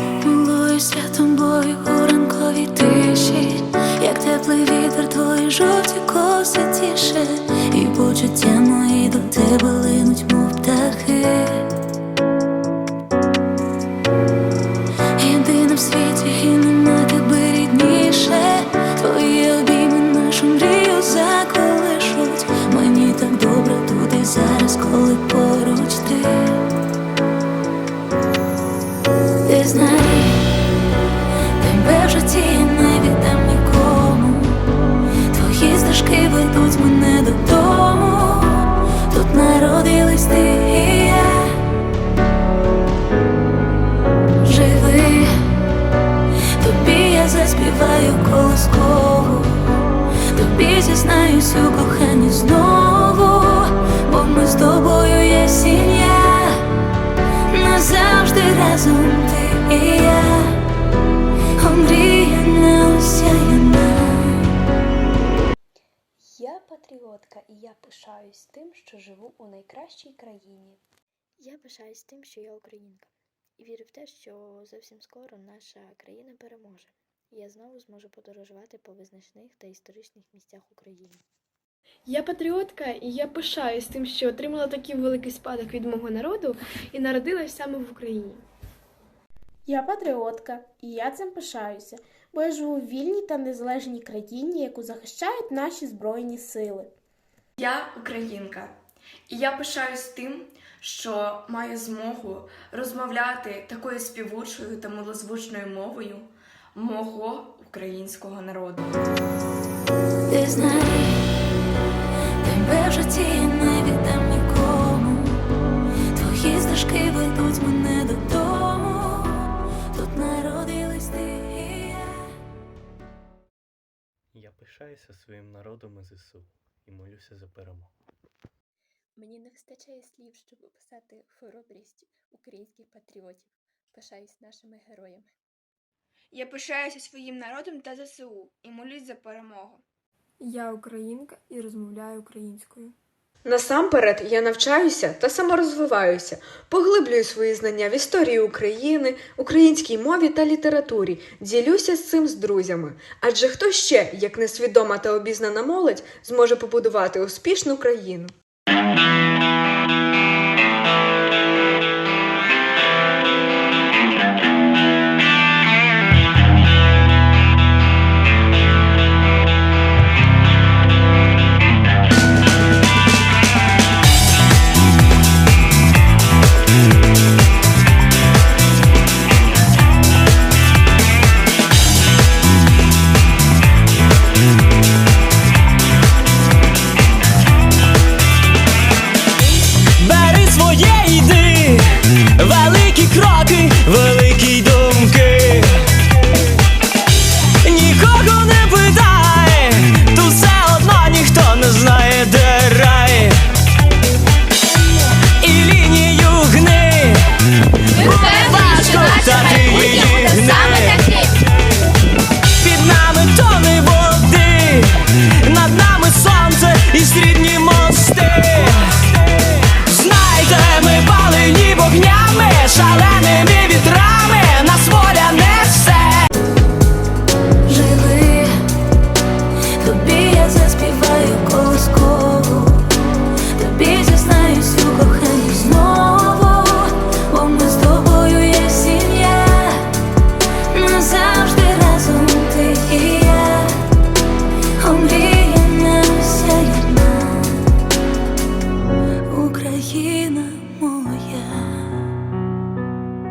Млою святом бою у ранковій тиші, як теплий вітер, твої жовті коси тіше, і почуття мої до тебе. Народились ти і я. Живи, тобі я заспіваю колискову, тобі зізнаюсь у коханні знову, бо ми з тобою є сім'я, назавжди разом ти і я, патріотка, і я пишаюсь тим, що живу у найкращій країні. Я пишаюсь тим, що я українка, і вірю в те, що зовсім скоро наша країна переможе. І я знову зможу подорожувати по визначних та історичних місцях України. Я патріотка, і я пишаюсь тим, що отримала такий великий спадок від мого народу і народилась саме в Україні. Я патріотка, і я цим пишаюся, бо я живу в вільній та незалежній країні, яку захищають наші збройні сили. Я українка, і я пишаюсь тим, що маю змогу розмовляти такою співучою та милозвучною мовою мого українського народу. Ти знай, тебе в житті я Я пишаюся своїм народом і ЗСУ і молюся за перемогу. Мені не вистачає слів, щоб описати хоробрість українських патріотів. Пишаюсь нашими героями. Я пишаюся своїм народом та ЗСУ і молюсь за перемогу. Я українка і розмовляю українською. Насамперед я навчаюся та саморозвиваюся, поглиблюю свої знання в історії України, українській мові та літературі, ділюся з цим з друзями. Адже хто ще, як несвідома та обізнана молодь, зможе побудувати успішну країну? Несе. Живи, тобі я заспіваю